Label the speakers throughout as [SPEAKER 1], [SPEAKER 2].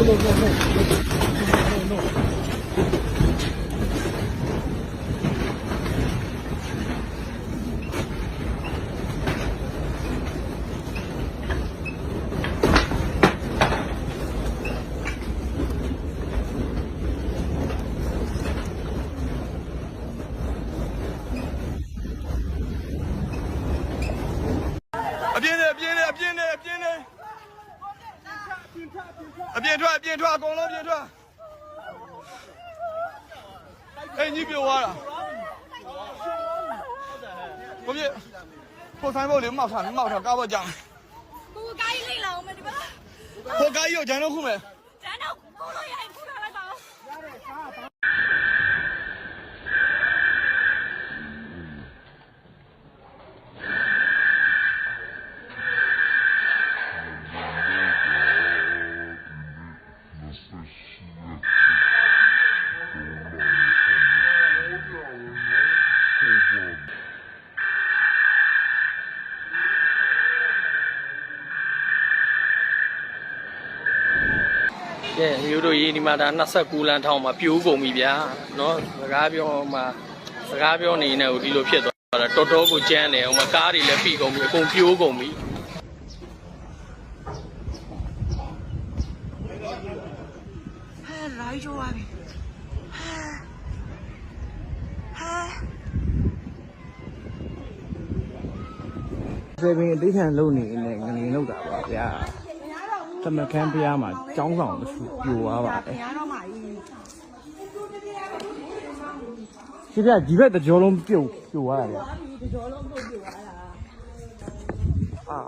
[SPEAKER 1] Hadi bakalım. ပြင်းထွက်အပြင်းထွက်အကုန်လုံးအပြင်းထွက်အင်းကြီးပြိုသွားတာကိုပြကိုဆိုင်ဘုတ်လေးမောက်ထားမောက်ထားကားပေါ်ကြောင်
[SPEAKER 2] ကိုကိုကိုင်းလေးလာအောင်မဒီပါ
[SPEAKER 1] ကိုကားကြီးကိုဂျန်တော့ခုမယ်
[SPEAKER 2] ကျန်တော့ကိုလိုရိုက် ကဲ
[SPEAKER 3] မျိုးတို့ရေးဒီမှာဒါ29လမ်းထောင်မှာပြိုးကုန်ပြီဗျာเนาะစကားပြောမှာစကားပြောနေနေကိုဒီလိုဖြစ်သွားတာတော်တော်ကိုကြမ်းတယ်ဟိုမှာကားတွေလည်းပြီကုန်ပြီအကုန်ပြိုးကုန်ပြီ
[SPEAKER 2] ဟဲလိုက်ကြွားပြီဟဲဟဲ
[SPEAKER 4] စေပင်အတိတ်ခံလုံနေနေငနေလောက်တာပါဗျာ သမခန်းပြားမှာចောင်းဆောင်တစ်ခုပြိုသွားပါတယ်
[SPEAKER 2] ညာတော့မှဤ
[SPEAKER 4] ဒီပြဒီဘက်တစ်ကြောလုံးပြုတ်ပြိုသွားတာဗျာ
[SPEAKER 2] ဒီကြောလုံးပုတ်ပြသွားတာ
[SPEAKER 4] အာ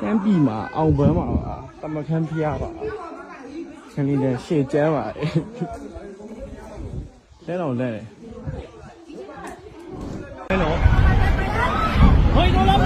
[SPEAKER 4] ကမ်းပြီမှာအောင်ပန်းမှာပါသမခန်းပြားပါခင်းလေးနဲ့ရှေ့ကျမ်းပါလဲတော့လဲတယ်လဲတော့ ဟိုတော့လာ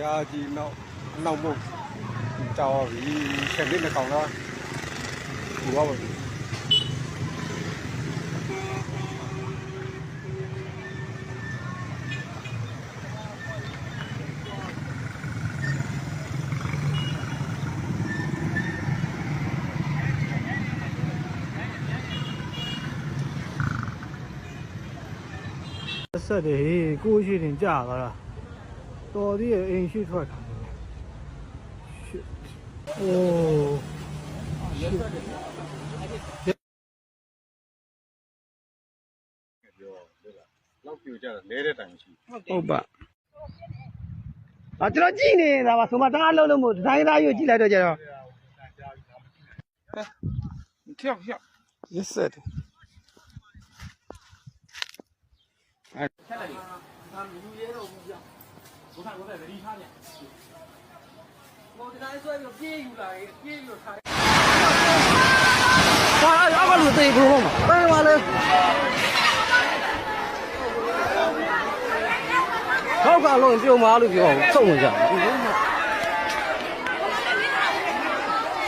[SPEAKER 4] ရာကြီးနောက်နောက်မို့ကြောက်ပြီဆက်လေးနဲ့ တော်သေးရဲ့အိမ်ရှိထွက်တာရှစ်အိုးရှစ်လောက်ပြကြတာလဲတဲ့တိုင်ရှိဟုတ်ပါအာကျွန်တော်ကြည့်နေတာပါဆိုမှတအားလုံးလုံးမို့ဒိုင်းသားယူ
[SPEAKER 3] ကြည့်လိုက်တော့ကြ
[SPEAKER 5] တော့ထျောက်ထျောက် yes sir အဲ့ဆက်လိုက်အာမင်းရဲတော့ဘူးပြ 我看我
[SPEAKER 6] 在这
[SPEAKER 3] 里看见。我给咱
[SPEAKER 5] 说一个别有来，别有看。啊，二环路这一块好嘛？二环路，高架路比我马路比我重一下。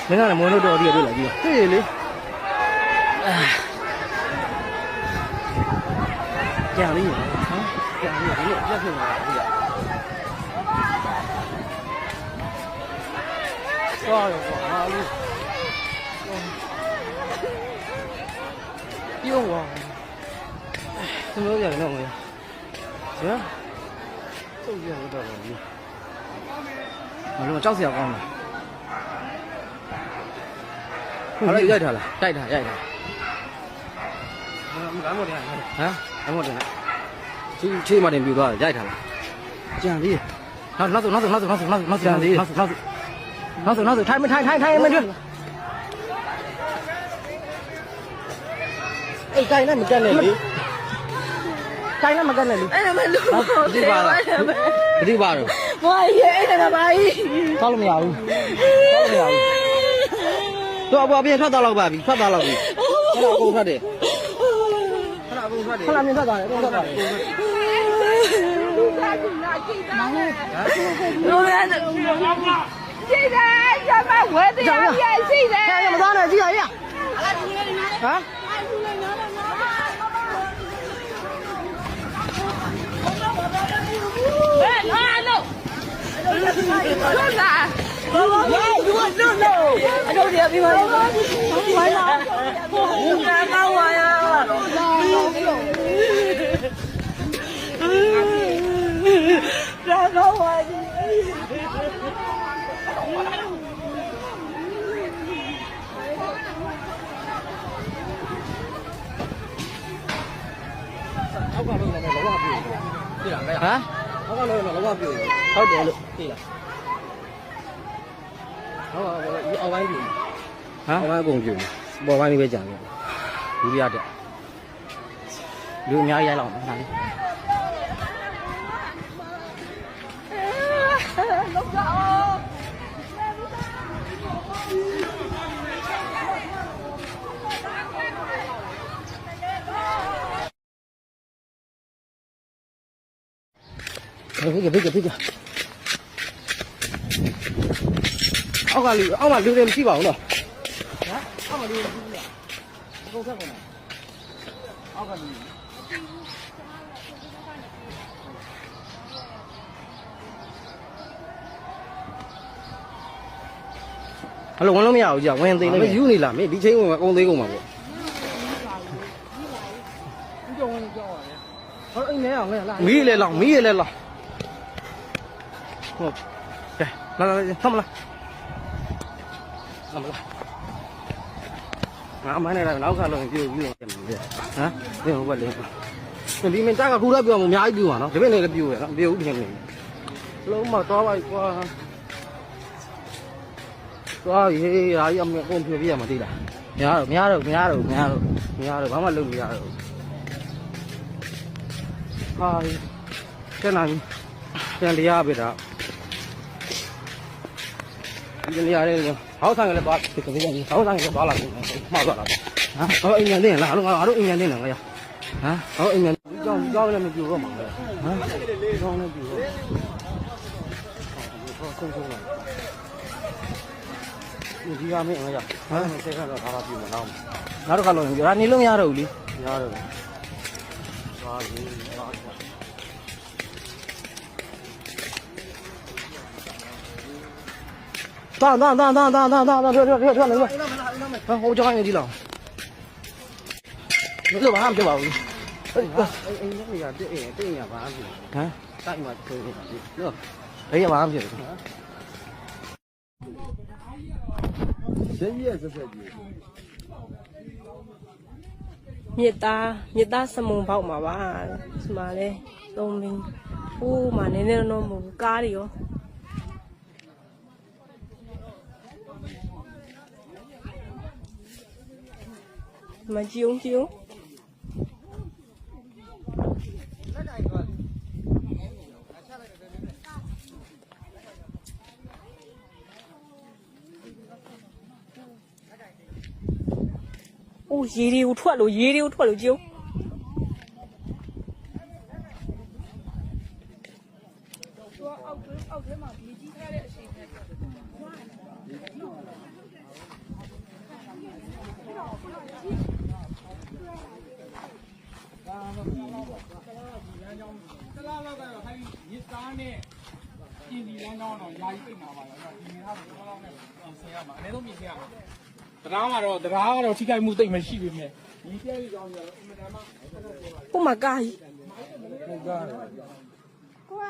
[SPEAKER 5] 你看那摩托车这个多来劲，对。哎，这样的，啊，这样的，这样的，这。 သွားတယ်ကွာဟာလေးပြုံးသွားသူတို့ရတယ်တော့မင်းဇာတုတ်ရရတော့ဘူးမလို့ကြောက်စရာကောင်းလားဟုတ်လားရိုက်ထားလားတိုက်ထားရိုက်ထားမကမ်းမတင်ဟမ်အမတင်ချီချီမတင်ပြသွားရိုက်ထားလားကြံလေးနောက်နောက်ဆုံးနောက်ဆုံးနောက်ဆုံးနောက်ဆုံးနောက်ဆုံးနောက်ဆုံးနောက်ဆုံး နောက်နောက်နောက်ထိုင်မထိုင်ထိုင်ထိုင်မတွေ့အေးတိုင်းနဲ့မကက်နဲ့လေတိုင်းနဲ့မကက်နဲ့လေ
[SPEAKER 7] အဲ့ဒါမလို့
[SPEAKER 5] ဒီပါလားဒီပါတော့
[SPEAKER 7] ဘွားရဲ့အဲ့ဒါပါကြီး
[SPEAKER 5] တောက်လို့မရဘူးတောက်လို့မရဘူးတော့အပေါ်ပြင်ထွက်သွားတော့ပါပြီထွက်သွားတော့ပြီခဏအကုန်ထွက်တယ်ခဏအကုန်ထွက်တယ်ခဏမြင်ထွက်သွားတယ်အကုန်ထွက်သွားတယ်
[SPEAKER 7] လူသားကနာကြည့်တာလေ လူသားကြည့်တယ်ရမဝဲတရားပြည့်ရှိတယ်
[SPEAKER 5] ဟဲ့မသွားနဲ့ကြည့်ရရဟမ်
[SPEAKER 7] ဘယ်လာလို့လွတ်လာဘာလို့လဲလူကလွတ်လို့အတော့တရားပြီးပါလားဘာလာဘုရားကောင်းပါရဲ့လာကောင်းပါကြီး
[SPEAKER 5] အောက်ကလုံးလည်းလောကပြေးသိလားဟမ်အောက်ကလုံးလည်းလောကပြေးဟုတ်တယ်လို့သိလားဟုတ်ပါဘူးအောက်ပိုင်းပြေးဟမ်အောက်ပိုင်းကုန်ပြေးပေါ်ပိုင်းလေးပဲကြံခဲ့လူရတဲ့လူအများကြီးရိုက်လောက်မှာလေ
[SPEAKER 7] လုံး
[SPEAKER 5] ဖိကဖိကဖိကအောက်ကလူအောက်မှာလူတွေမရှိပါဘူးနော်ဟမ်အောက်မှာလူတွေမရှိဘူးလားအကုန်ဆက်ကုန်လားအောက်ကလူဟယ်လိုဝင်လို့မရဘူးကြာဝင်သေးတယ်ယူနေလားမင်းဒီချိန်ဝင်အကုန်သေးကုန်ပါပေါ့ဟောအိမ်ထဲအောင်လဲလားမီးလေလောင်မီးလေလောင် ဟုတ်ကဲလာလာလာသမ်းမလားသမ်းမလားငါအမိုင်းနေတာနောက်ခါလုံးပြို့ပြီးတော့ပြန်ပြီဟမ်ပြန်ဟုတ်ပါလေဒီမင်းတက်ကခုတော့ပြောမှာအများကြီးပြို့ပါနော်ဒီဘက်နဲ့လည်းပြို့ရနော်ပြို့ဦးပြန်နေလုံးမတော့ပါကွာသွားရေရာကြီးအမေအကုန်ပြို့ပြရမှာသိလားမရတော့မရတော့မရတော့မရတော့မရတော့ဘာမှလုပ်မရတော့ဟာကျန်လာပြီပြန်တရားပဲတော့ ဒီနေရာလေးဟောက်ဆိုင်ကလည်းပါဒီကလေးကဟောက်ဆိုင်ကလည်းပါလာတယ်မှားသွားတာဟမ်ဟောအိမ်မြန်တင်လားငါတို့အိမ်မြန်တင်လားငါရဟမ်ဟောအိမ်မြန်ကြောင်းကြောင်းလည်းမပြူတော့မှာပဲဟမ်ကြောင်းလည်းပြူတော့ဟောဆုံးဆုံးလာဒီကမင်းငါရဟမ်ဆက်ကတော့ဒါပါပြူမနောက်ငါတို့ကလုံးဒါနေလို့မရတော့ဘူးလေမရတော့ဘူးဟာဒီ 当当当当当当当当，跳跳跳跳那个，啊，我叫俺弟了，那个晚上别玩了，哎哎哎，那个这哎这呀晚上别，啊，大姨妈可以那，哎呀晚上别，谁也是这句，
[SPEAKER 7] မြစ်သားမြစ်သားစမုံပေါက်မှာပါဒီမှာလဲသုံးမင်းဟိုးမှာနည်းနည်းတော့မဟုတ်ဘူးကားတွေရော ဒီမကြည့်အောင်ကြည့်အောင်အိုးရေတွေကိုထွက်လို့ရေတွေကိုထွက်လို့ကြည့်အောင်
[SPEAKER 6] တလားလောက်ကတော့ခိုင်းရစ်သားနဲ့ပြင်ဒီလမ်းကြောင်း တော့ယာယီပိတ်မှာပါတော့ဒီနေ့ကတော့တော့လောက်နဲ့ဆင်ရမှာအနည်းဆုံးပြင်ဆင်ရမှာတရားမှာတော့တရားကတော့ထိခိုက်မှုတိတ်မရှိပြီမြဲဒီပြည့်ကြောင်းကြတော့အင်မတန်မှ
[SPEAKER 7] ဟိုမှာကားကြီး
[SPEAKER 4] ဟုတ်ကားကွာ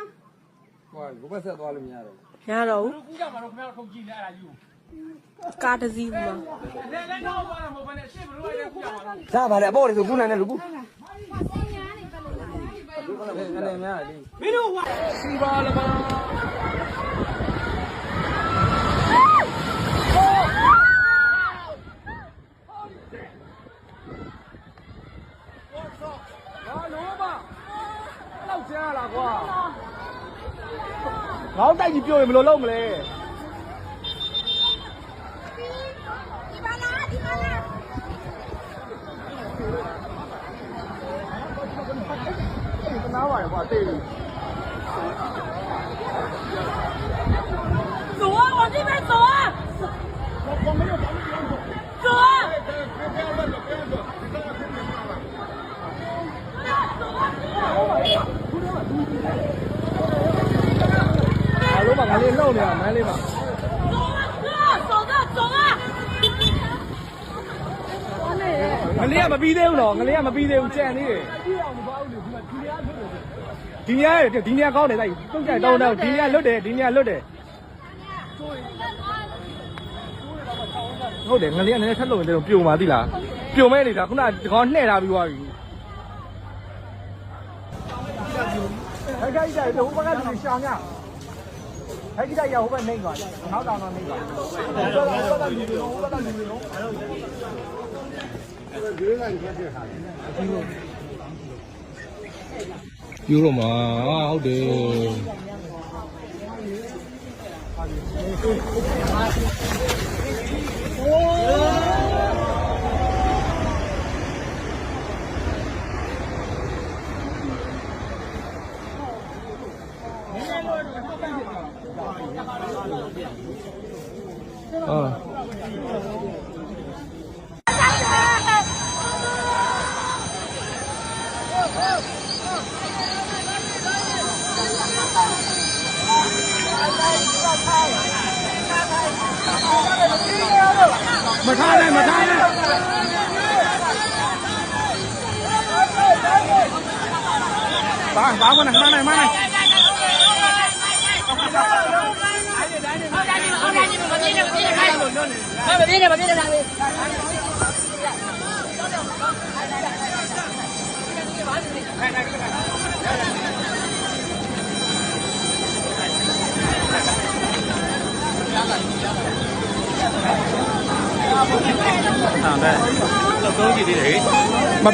[SPEAKER 4] ကွာဘယ်ဆက်သွားလို့မရတော့
[SPEAKER 7] ရတော့ဘူး
[SPEAKER 6] ကူးကြမှာတော့ခင်ဗျားတို့ထုံကြည့်နေအဲ့ဒါယူ
[SPEAKER 7] ကားတစ်စီးမှာ
[SPEAKER 6] လဲလဲတော့ဘာမှမဟုတ်ဘဲနဲ့ရှေ့ဘလို့လဲကူးကြမှာတော့
[SPEAKER 5] ဒါပါလေအပေါ်လေဆိုကူနိုင်တယ်လူကူအနေများလေ
[SPEAKER 6] စီပါလပါ ငေါင်းတိုက်ကြီးပြောရင်ဘယ်လိုလုပ်မလဲ နားပါတယ်ကွာတိတ်ပြီ
[SPEAKER 7] 走啊，往这边走啊！走啊！
[SPEAKER 6] နေတာမန်းလေးပါငလေးကမပြီးသေးဘူးနော်ငလေးကမပြီးသေးဘူးကြံ့နေတယ်ဒီညရဒီညကောင်းတယ်တိုက်တုံးကြိုက်တောင်းတော့ဒီညလွတ်တယ်ဒီညလွတ်တယ်ဟုတ်တယ်ငလေးကလည်းထက်လို့တယ်ပြုံပါသီးလားပြုံမဲ့နေတာခုနကဒီကောင်နှဲ့ထားပြီးသွားပြီခိုင်ခိုင်တဲ့ဟိုဘက်ကလူရှောင်းရ ဟဲ့ကြည့်ရဟိုဘက်နေသွားတယ်နောက်တောင်တော့နေသွားတယ်ဟိုဘက်ကလူတွေဟိုဘက်ကလူတွေနော်
[SPEAKER 4] ပြိုးတော့မှာဟုတ်တယ်
[SPEAKER 6] မထားနဲ့မထားနဲ့ဘာဘာမနဲ့မနဲ့မနဲ့မ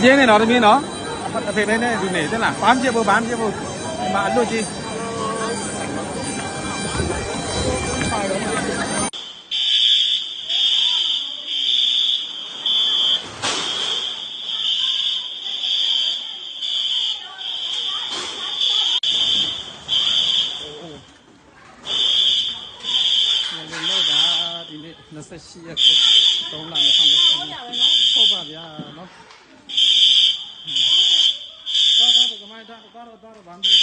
[SPEAKER 6] ပြင်းနဲ့တော့တမင်းနော်အဖေပဲနဲ့ဒီနေတက်လားဘာမှပြဖို့ဘာမှပြဖို့ဒီမှာအလွတ်ကြီးလောက်တာ ဒီနေ့28ရက်3လနဲ့ဆောင်တယ်ဟုတ်ပါဗျာနော်တော့တော့ကမိုင်းတော့တော့တော့ဗမ်းပြီး